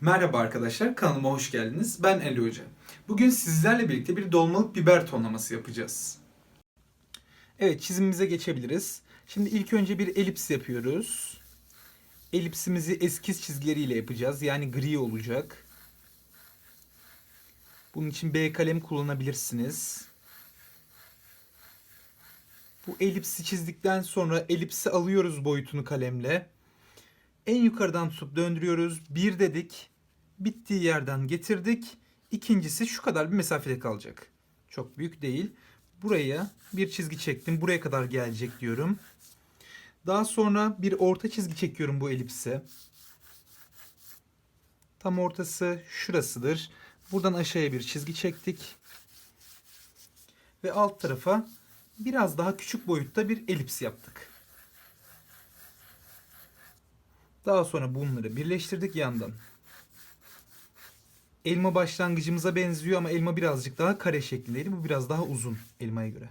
Merhaba arkadaşlar, kanalıma hoş geldiniz. Ben Ali Hoca. Bugün sizlerle birlikte bir dolmalık biber tonlaması yapacağız. Evet, çizimimize geçebiliriz. Şimdi ilk önce bir elips yapıyoruz. Elipsimizi eskiz çizgileriyle yapacağız. Yani gri olacak. Bunun için B kalem kullanabilirsiniz. Bu elipsi çizdikten sonra elipsi alıyoruz boyutunu kalemle. En yukarıdan tutup döndürüyoruz. Bir dedik. Bittiği yerden getirdik. İkincisi şu kadar bir mesafede kalacak. Çok büyük değil. Buraya bir çizgi çektim. Buraya kadar gelecek diyorum. Daha sonra bir orta çizgi çekiyorum bu elipse. Tam ortası şurasıdır. Buradan aşağıya bir çizgi çektik. Ve alt tarafa biraz daha küçük boyutta bir elips yaptık. Daha sonra bunları birleştirdik yandan. Elma başlangıcımıza benziyor ama elma birazcık daha kare şeklindeydi. Bu biraz daha uzun elmaya göre.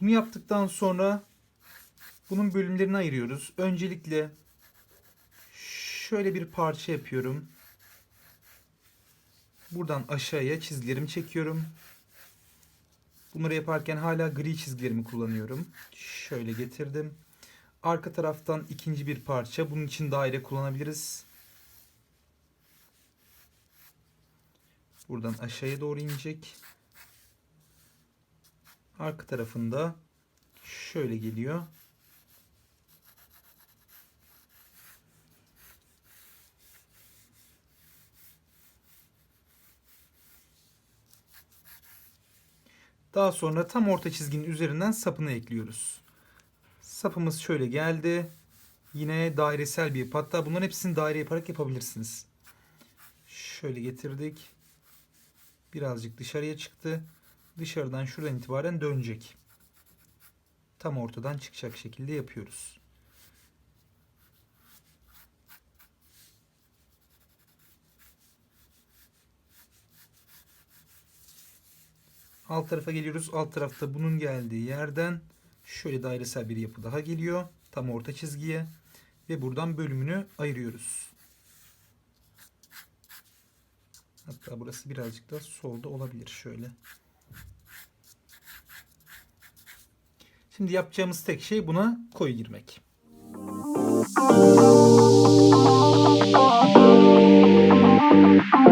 Bunu yaptıktan sonra bunun bölümlerini ayırıyoruz. Öncelikle şöyle bir parça yapıyorum. Buradan aşağıya çizgilerimi çekiyorum. Bunları yaparken hala gri çizgilerimi kullanıyorum. Şöyle getirdim. Arka taraftan ikinci bir parça. Bunun için daire kullanabiliriz. Buradan aşağıya doğru inecek. Arka tarafında şöyle geliyor. Daha sonra tam orta çizginin üzerinden sapını ekliyoruz. Sapımız şöyle geldi. Yine dairesel bir ip. Hatta bunların hepsini daire yaparak yapabilirsiniz. Şöyle getirdik. Birazcık dışarıya çıktı. Dışarıdan şuradan itibaren dönecek. Tam ortadan çıkacak şekilde yapıyoruz. Alt tarafa geliyoruz. Alt tarafta bunun geldiği yerden şöyle dairesel bir yapı daha geliyor. Tam orta çizgiye. Ve buradan bölümünü ayırıyoruz. Hatta burası birazcık da solda olabilir şöyle. Şimdi yapacağımız tek şey buna koyu girmek.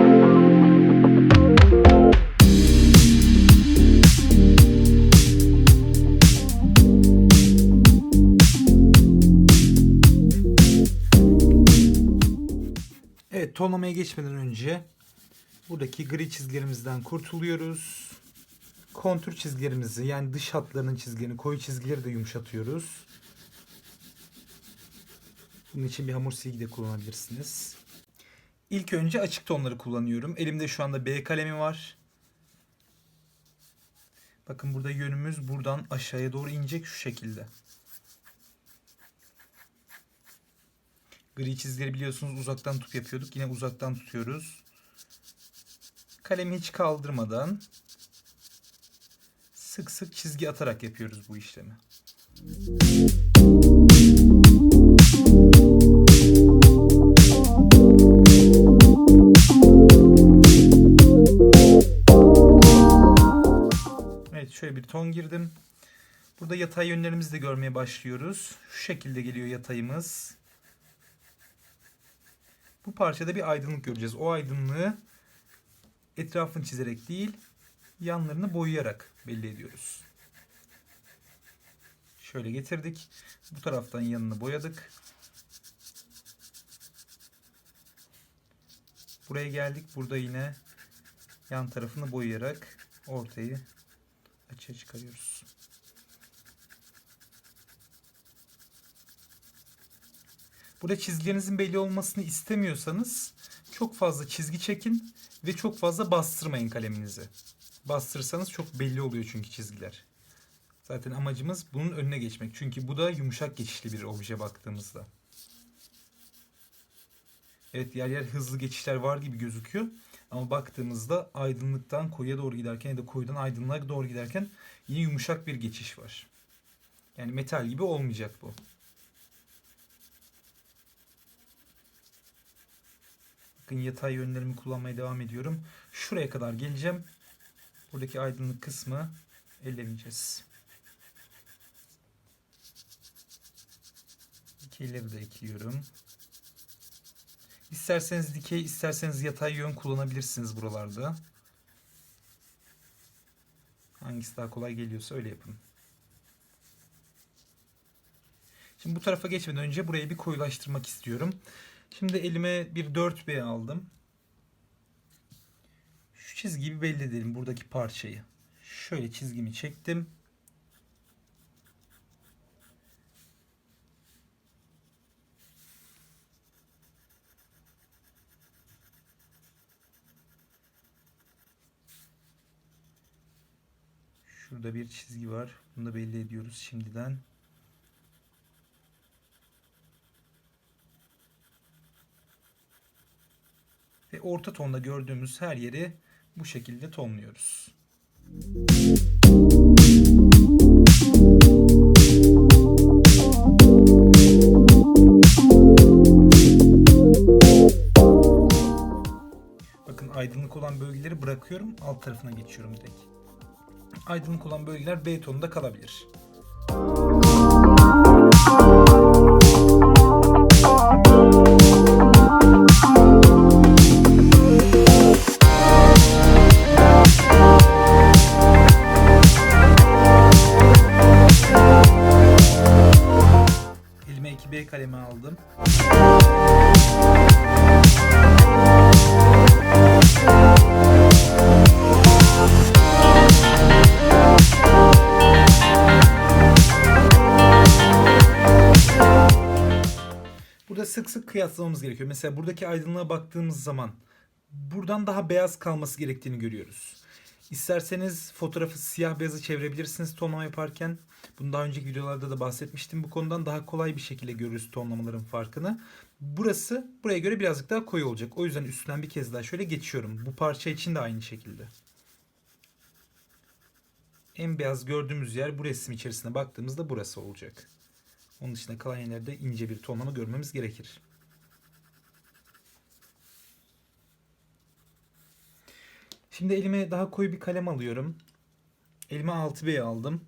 Evet tonlamaya geçmeden önce buradaki gri çizgilerimizden kurtuluyoruz. Kontür çizgilerimizi yani dış hatlarının çizgilerini koyu çizgileri de yumuşatıyoruz. Bunun için bir hamur silgi de kullanabilirsiniz. İlk önce açık tonları kullanıyorum. Elimde şu anda B kalemi var. Bakın burada yönümüz buradan aşağıya doğru inecek şu şekilde. Gri çizgileri biliyorsunuz uzaktan tutup yapıyorduk. Yine uzaktan tutuyoruz. Kalemi hiç kaldırmadan sık sık çizgi atarak yapıyoruz bu işlemi. Evet şöyle bir ton girdim. Burada yatay yönlerimizi de görmeye başlıyoruz. Şu şekilde geliyor yatayımız. Bu parçada bir aydınlık göreceğiz. O aydınlığı etrafını çizerek değil, yanlarını boyayarak belli ediyoruz. Şöyle getirdik. Bu taraftan yanını boyadık. Buraya geldik. Burada yine yan tarafını boyayarak ortayı açığa çıkarıyoruz. Burada çizgilerinizin belli olmasını istemiyorsanız çok fazla çizgi çekin ve çok fazla bastırmayın kaleminizi. Bastırırsanız çok belli oluyor çünkü çizgiler. Zaten amacımız bunun önüne geçmek. Çünkü bu da yumuşak geçişli bir obje baktığımızda. Evet yer yer hızlı geçişler var gibi gözüküyor. Ama baktığımızda aydınlıktan koyuya doğru giderken ya da koyudan aydınlığa doğru giderken yine yumuşak bir geçiş var. Yani metal gibi olmayacak bu. Yatay yönlerimi kullanmaya devam ediyorum. Şuraya kadar geleceğim. Buradaki aydınlık kısmı ellemeyeceğiz. Dikeyleri de ekliyorum. İsterseniz dikey, isterseniz yatay yön kullanabilirsiniz buralarda. Hangisi daha kolay geliyorsa öyle yapın. Şimdi bu tarafa geçmeden önce burayı bir koyulaştırmak istiyorum. Şimdi elime bir 4B aldım. Şu çizgiyi belli edelim buradaki parçayı. Şöyle çizgimi çektim. Şurada bir çizgi var. Bunu da belli ediyoruz şimdiden. Orta tonda gördüğümüz her yeri bu şekilde tonluyoruz. Bakın aydınlık olan bölgeleri bırakıyorum. Alt tarafına geçiyorum direkt. Aydınlık olan bölgeler B tonunda kalabilir. Elime kıyaslamamız gerekiyor. Mesela buradaki aydınlığa baktığımız zaman buradan daha beyaz kalması gerektiğini görüyoruz. İsterseniz fotoğrafı siyah beyaza çevirebilirsiniz tonlama yaparken. Bunu daha önceki videolarda da bahsetmiştim. Bu konudan daha kolay bir şekilde görürüz tonlamaların farkını. Burası buraya göre birazcık daha koyu olacak. O yüzden üstünden bir kez daha şöyle geçiyorum. Bu parça için de aynı şekilde. En beyaz gördüğümüz yer bu resim içerisine baktığımızda burası olacak. Onun dışında kalan yerlerde ince bir tonlama görmemiz gerekir. Şimdi elime daha koyu bir kalem alıyorum. Elime 6B aldım.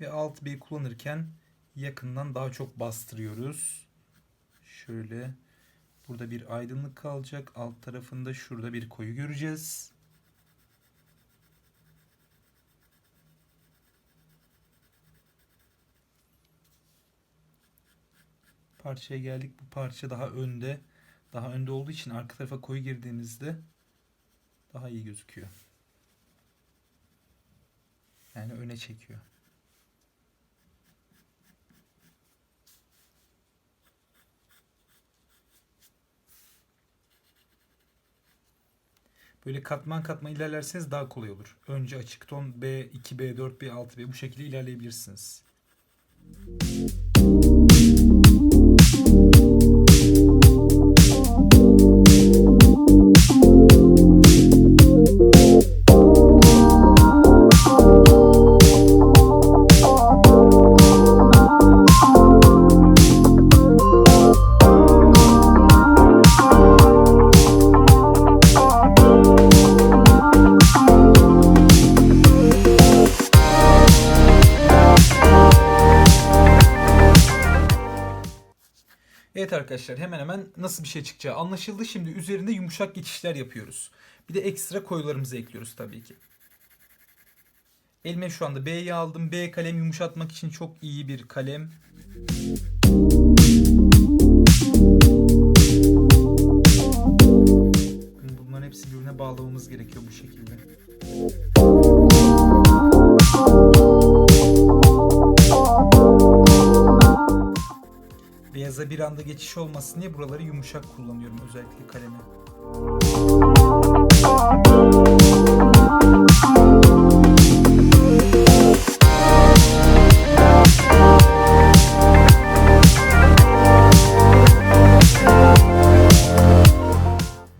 Ve 6B'yi kullanırken yakından daha çok bastırıyoruz. Şöyle burada bir aydınlık kalacak. Alt tarafında şurada bir koyu göreceğiz. parçaya geldik. Bu parça daha önde. Daha önde olduğu için arka tarafa koyu girdiğimizde daha iyi gözüküyor. Yani öne çekiyor. Böyle katman katman ilerlerseniz daha kolay olur. Önce açık ton B, 2B, 4B, 6B bu şekilde ilerleyebilirsiniz. Evet arkadaşlar hemen hemen nasıl bir şey çıkacağı anlaşıldı. Şimdi üzerinde yumuşak geçişler yapıyoruz. Bir de ekstra koyularımızı ekliyoruz tabii ki. Elime şu anda B'yi aldım. B kalem yumuşatmak için çok iyi bir kalem. Bunların hepsi birbirine bağlamamız gerekiyor bu şekilde. Bir anda geçiş olmasın diye buraları yumuşak kullanıyorum özellikle kalemi.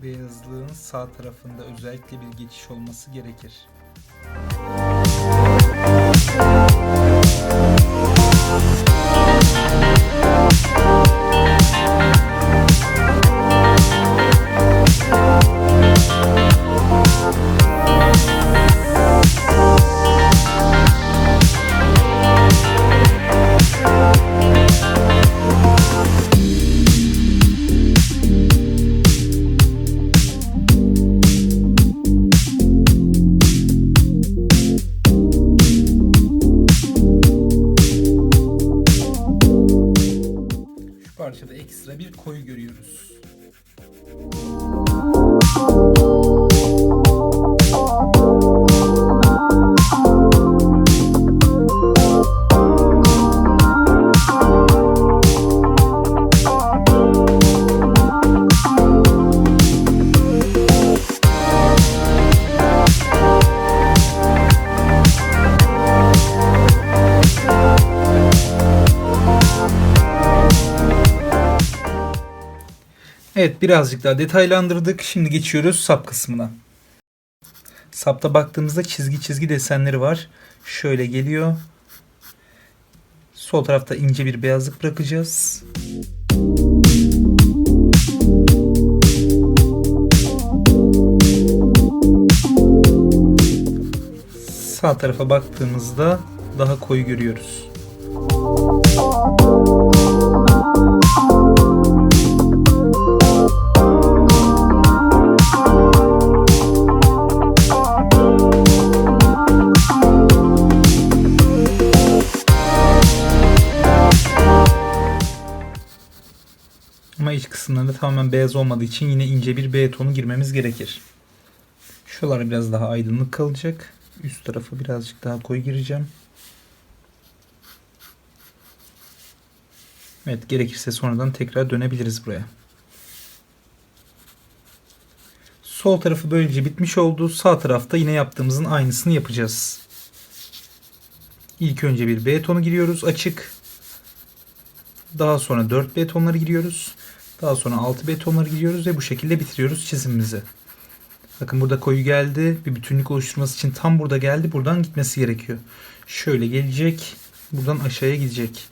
Beyazlığın sağ tarafında özellikle bir geçiş olması gerekir. Evet birazcık daha detaylandırdık. Şimdi geçiyoruz sap kısmına. Sapta baktığımızda çizgi çizgi desenleri var. Şöyle geliyor. Sol tarafta ince bir beyazlık bırakacağız. Sağ tarafa baktığımızda daha koyu görüyoruz. Ama iç kısımlarında tamamen beyaz olmadığı için yine ince bir B tonu girmemiz gerekir. Şuralar biraz daha aydınlık kalacak. Üst tarafı birazcık daha koyu gireceğim. Evet gerekirse sonradan tekrar dönebiliriz buraya. Sol tarafı böylece bitmiş oldu. Sağ tarafta yine yaptığımızın aynısını yapacağız. İlk önce bir B tonu giriyoruz açık. Daha sonra 4 B tonları giriyoruz. Daha sonra 6 B tonları giriyoruz ve bu şekilde bitiriyoruz çizimimizi. Bakın burada koyu geldi. Bir bütünlük oluşturması için tam burada geldi. Buradan gitmesi gerekiyor. Şöyle gelecek. Buradan aşağıya gidecek.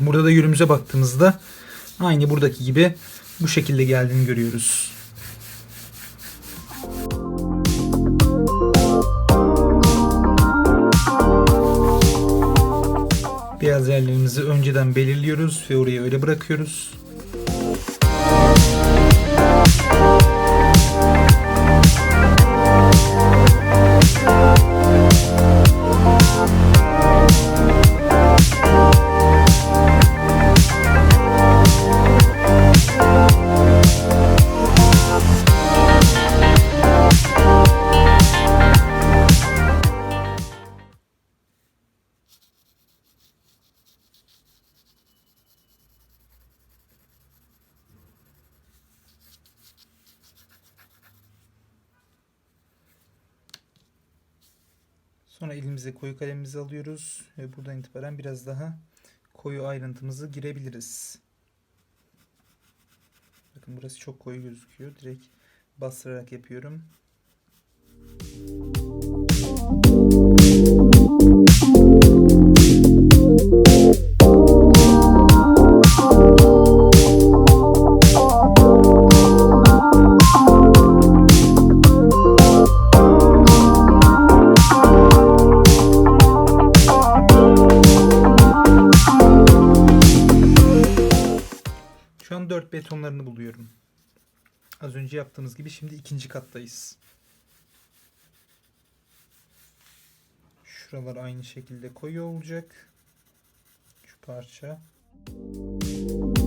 Burada da yürümüze baktığımızda aynı buradaki gibi bu şekilde geldiğini görüyoruz. Önceden belirliyoruz ve oraya öyle bırakıyoruz. Elimize koyu kalemimizi alıyoruz ve buradan itibaren biraz daha koyu ayrıntımızı girebiliriz. Bakın burası çok koyu gözüküyor. Direkt bastırarak yapıyorum. Şu an 4 betonlarını buluyorum. Az önce yaptığımız gibi şimdi ikinci kattayız. Şuralar aynı şekilde koyu olacak. Şu parça. Bakın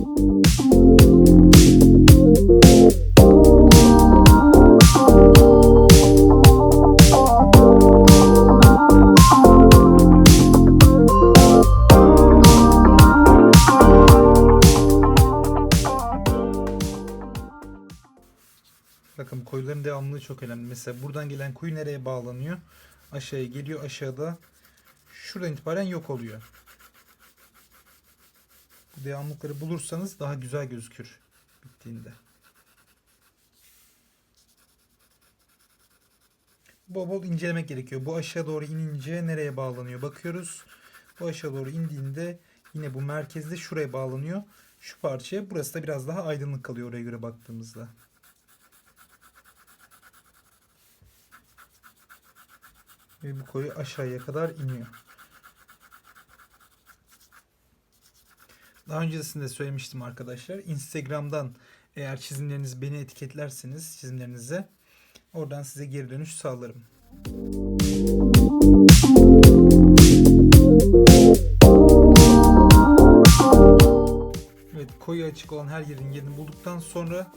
devamlılığı çok önemli. Mesela buradan gelen koyu nereye bağlanıyor? Aşağıya geliyor. Aşağıda şuradan itibaren yok oluyor. Bu devamlılıkları bulursanız daha güzel gözükür bittiğinde. Bol bol incelemek gerekiyor. Bu aşağı doğru inince nereye bağlanıyor? Bakıyoruz. Bu aşağı doğru indiğinde yine bu merkezde şuraya bağlanıyor. Şu parçaya. Burası da biraz daha aydınlık kalıyor oraya göre baktığımızda. Ve bu koyu aşağıya kadar iniyor. Daha öncesinde söylemiştim arkadaşlar. Instagram'dan eğer çizimleriniz beni etiketlerseniz çizimlerinize oradan size geri dönüş sağlarım. Evet koyu açık olan her yerin yerini bulduktan sonra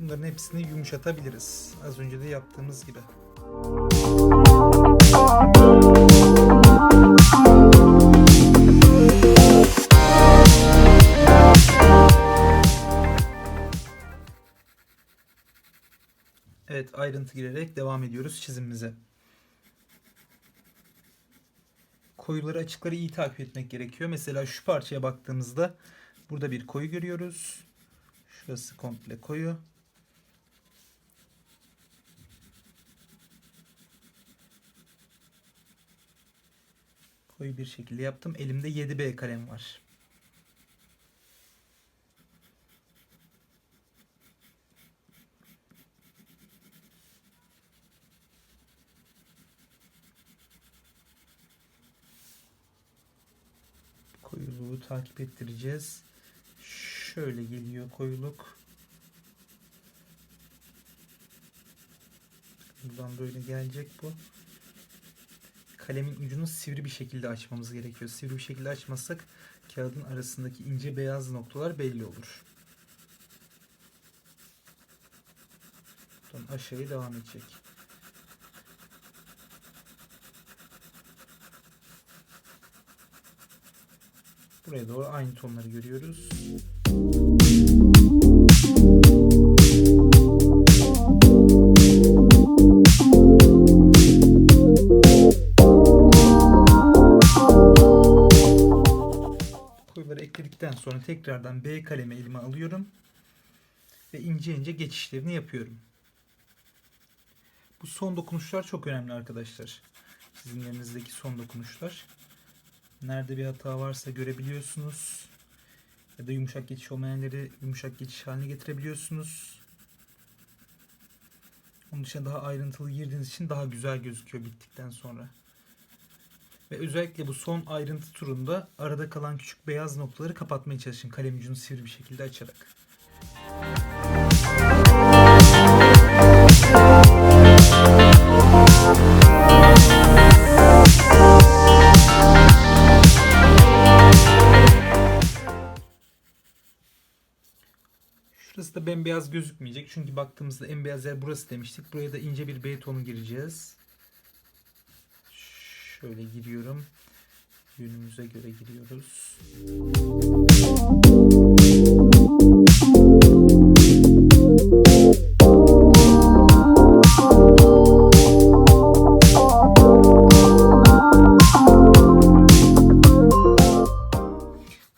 bunların hepsini yumuşatabiliriz. Az önce de yaptığımız gibi. Evet ayrıntı girerek devam ediyoruz çizimimize. Koyuları açıkları iyi takip etmek gerekiyor. Mesela şu parçaya baktığımızda burada bir koyu görüyoruz. Şurası komple koyu. Koyu bir şekilde yaptım. Elimde 7B kalem var. Koyuluğu takip ettireceğiz. Şöyle geliyor koyuluk. Buradan böyle gelecek bu. Kalemin ucunu sivri bir şekilde açmamız gerekiyor. Sivri bir şekilde açmazsak kağıdın arasındaki ince beyaz noktalar belli olur. Buradan aşağıya devam edecek. Buraya doğru aynı tonları görüyoruz. Tekrardan B kalemi elime alıyorum ve ince ince geçişlerini yapıyorum. Bu son dokunuşlar çok önemli arkadaşlar. Çizimlerinizdeki son dokunuşlar. Nerede bir hata varsa görebiliyorsunuz. Ya da yumuşak geçiş olmayan yerleri yumuşak geçiş haline getirebiliyorsunuz. Onun dışında daha ayrıntılı girdiğiniz için daha güzel gözüküyor bittikten sonra. Ve özellikle bu son ayrıntı turunda arada kalan küçük beyaz noktaları kapatmaya çalışın kalem ucunu sivri bir şekilde açarak. Şurası da bembeyaz gözükmeyecek. Çünkü baktığımızda en beyaz yer burası demiştik. Buraya da ince bir B tonu gireceğiz. Şöyle giriyorum. Yönümüze göre giriyoruz.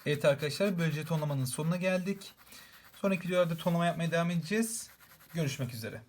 Evet arkadaşlar böylece tonlamanın sonuna geldik. Sonraki videolarda tonlama yapmaya devam edeceğiz. Görüşmek üzere.